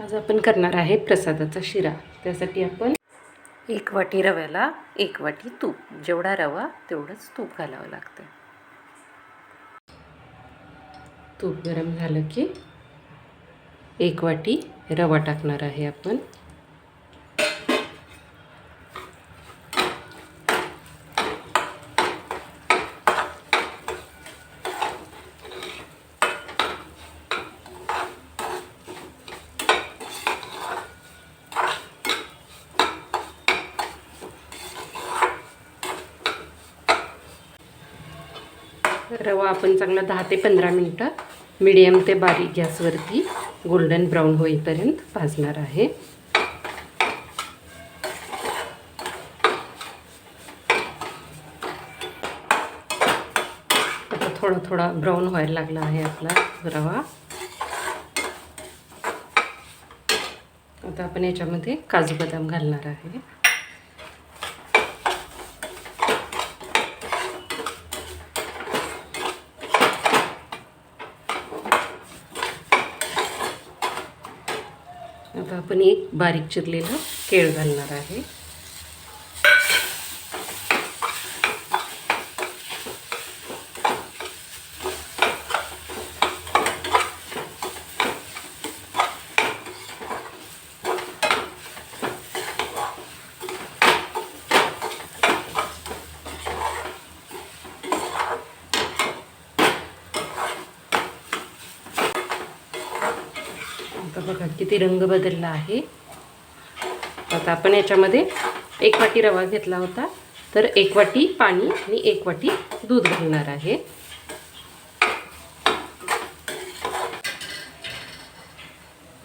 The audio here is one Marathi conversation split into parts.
आज आपण करणार आहे प्रसादाचा शिरा. त्यासाठी आपण एक वाटी रव्याला एक वाटी तूप. जेवढा रवा तेवढंच तूप घालावं लागतं तूप गरम झालं की एक वाटी रवा टाकणार आहे आपण. रवा आपण चांगला दहा ते पंधरा मिनटं मिडियम ते बारीक गॅसवरती गोल्डन ब्राऊन होईपर्यंत भाजणार आहे. आता थोडा थोडा ब्राऊन व्हायला लागला आहे आपला रवा. आता आपण याच्यामध्ये काजू बदाम घालणार आहे. आता आपण एक बारीक चिरलेला केळ घालणार आहे. आता बघा किती रंग बदलला आहे. आता आपण याच्यामध्ये एक वाटी रवा घेतला होता. तर एक वाटी पाणी आणि एक वाटी दूध घालणार आहे.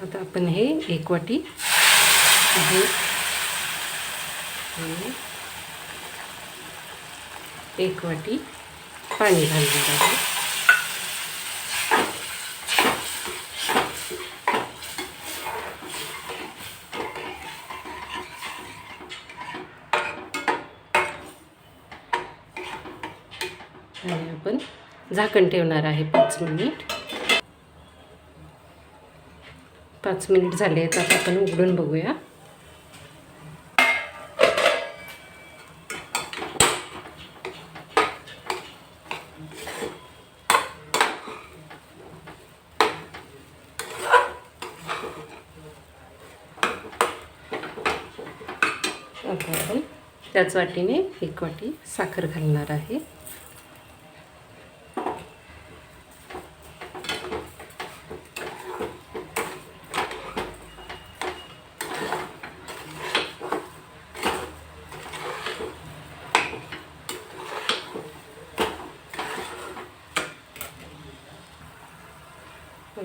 आता आपण हे एक वाटी दूध एक वाटी पाणी घालणार आहे. आणि आपण झाकण ठेवणार आहे पाच मिनिट. पाच मिनिट झाले आहेत आता आपण उघडून बघूया. आता आपण त्याच वाटीने एक वाटी साखर घालणार आहे.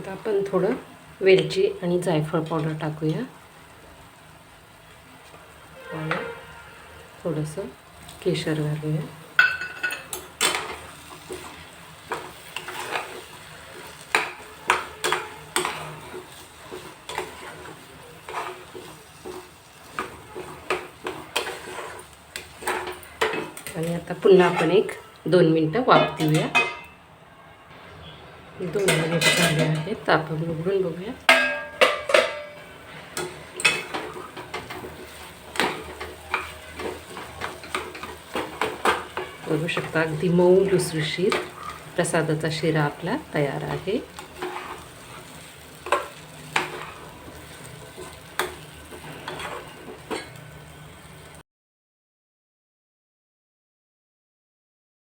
आता आपण थोडं वेलची आणि जायफळ पावडर टाकूया. आणि थोडंसं केशर घालूया. आणि आता पुन्हा आपण एक दोन मिनटं वाफ देऊया. दोन मिनिट झाले आहेत आपण उघडून बघूया. बघू शकता अगदी मऊ लुसलुशीत प्रसादाचा शिरा आपला तयार आहे.